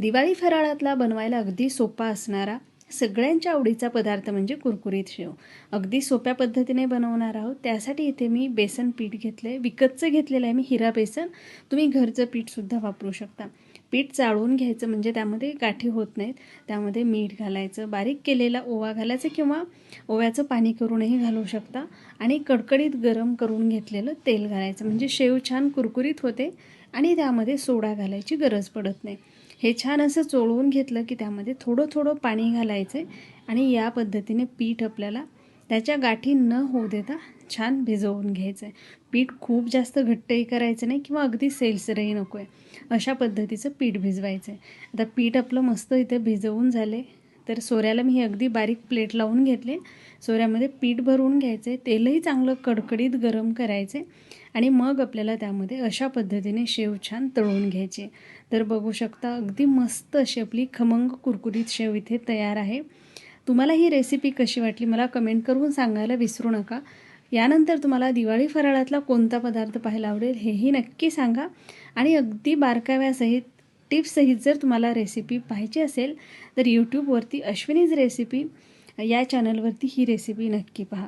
दिवाळी फराळातला बनवायला अगदी सोपा असणारा सगळ्यांच्या आवडीचा पदार्थ म्हणजे कुरकुरीत शेव. अगदी सोप्या पद्धतीने बनवणार आहोत. त्यासाठी इथे मी बेसन पीठ घेतलं आहे विकतचं घेतलेलं आहे मी हिरा बेसन. तुम्ही घरचं पीठसुद्धा वापरू शकता. पीठ चाळून घ्यायचं म्हणजे त्यामध्ये गाठी होत नाहीत. त्यामध्ये मीठ घालायचं बारीक केलेला ओवा घालायचं किंवा ओव्याचं पाणी करूनही घालू शकता. आणि कडकडीत गरम करून घेतलेलं तेल घालायचं. म्हणजे शेव छान कुरकुरीत होते. आणि त्यामध्ये सोडा घालायची गरज पडत नाही. हे छान असं चोळवून घेतलं की त्यामध्ये थोडं थोडं पाणी घालायचं आहे आणि या पद्धतीने पीठ आपल्याला त्याच्या गाठी न होऊ देता छान भिजवून घ्यायचं आहे पीठ खूप जास्त घट्टही करायचं नाही किंवा अगदी सेल्सरही नको आहे अशा पद्धतीचं पीठ भिजवायचं आहे आता पीठ आपलं मस्त इथे भिजवून झाले. तर सोऱ्याला मी अगदी बारीक प्लेट लावून घेतले. सोऱ्यामध्ये पीठ भरून घ्यायचे तेलही चांगलं कडकडीत गरम करायचे आणि मग आपल्याला त्यामध्ये अशा पद्धतीने शेव छान तळून घ्यायचे. तर बघू शकता अगदी मस्त अशी आपली खमंग कुरकुरीत शेव इथे तयार आहे. तुम्हाला ही रेसिपी कशी वाटली मला कमेंट करून सांगायला विसरू नका. यानंतर तुम्हाला दिवाळी फराळातला कोणता पदार्थ पाहायला आवडेल हेही नक्की सांगा. आणि अगदी बारकाव्यासहित टिप्ससहित जर तुम्हाला रेसिपी पाहिजे असेल तर यूट्यूबवरती अश्विनीज रेसिपी या चॅनलवरती ही रेसिपी नक्की पहा.